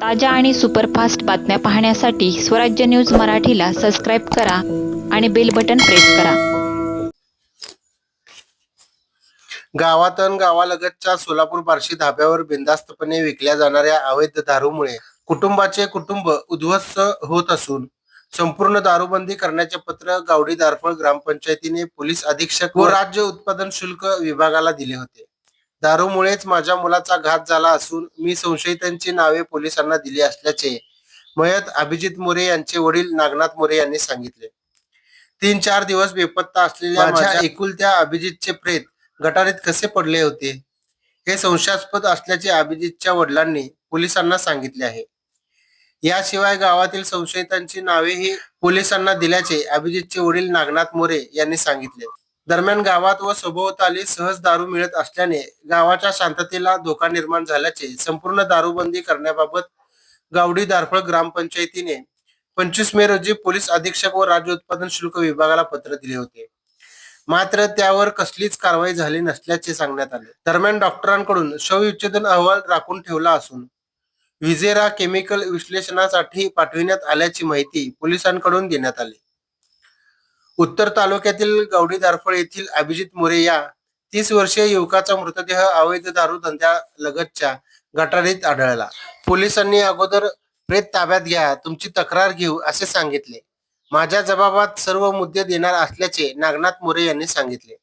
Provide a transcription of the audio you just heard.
ताज्या आणि सुपरफास्ट बातम्या पाहण्यासाठी स्वराज्य न्यूज मराठीला सबस्क्राईब करा आणि बेल बटन प्रेस करा. गावातन गावालगतच्या सोलापूर बार्शी धाब्यावर बिनधास्तपणे विकल्या जाणाऱ्या अवैध दारूमुळे कुटुंबाचे कुटुंब उद्ध्वस्त होत असून संपूर्ण दारूबंदी करण्याचे पत्र गावडी दारफळ ग्रामपंचायतीने पोलीस अधीक्षक व राज्य उत्पादन शुल्क विभागाला दिले होते. दारूमुळेच माझ्या मुलाचा घात झाला असून मी संशयितांची नावे पोलिसांना दिली असल्याचे मयत अभिजित मोरे यांचे वडील नागनाथ मोरे यांनी सांगितले. तीन चार दिवस बेपत्ता असलेल्या माझ्या एकुलत्या अभिजितचे प्रेत गटारीत कसे पडले होते हे संशयास्पद असल्याचे अभिजितच्या वडिलांनी पोलिसांना सांगितले आहे. याशिवाय गावातील संशयितांची नावेही पोलिसांना दिल्याचे अभिजितचे वडील नागनाथ मोरे यांनी सांगितले. दरम्यान गावात व सभोवताली सहज दारू मिळत असल्याने गावाच्या शांततेला धोका निर्माण झाल्याचे संपूर्ण दारूबंदी करण्याबाबत गावडी दारफळ ग्रामपंचायतीने पंचवीस मे रोजी पोलीस अधीक्षक व राज्य उत्पादन शुल्क विभागाला पत्र दिले होते. मात्र त्यावर कसलीच कारवाई झाली नसल्याचे सांगण्यात आले. दरम्यान डॉक्टरांकडून शवविच्छेदन अहवाल राखून ठेवला असून विजेरा केमिकल विश्लेषणासाठी पाठविण्यात आल्याची माहिती पोलिसांकडून देण्यात आली. उत्तर तालुक्यातील गवडी दारफळ येथील अभिजित मोरे या तीस वर्षीय युवकाचा मृतदेह अवैध दारू धंद्या लगतच्या गटारीत आढळला. पोलिसांनी अगोदर प्रेत ताब्यात घ्या तुमची तक्रार घेऊ असे सांगितले. माझ्या जबाबात सर्व मुद्दे देणार असल्याचे नागनाथ मोरे यांनी सांगितले.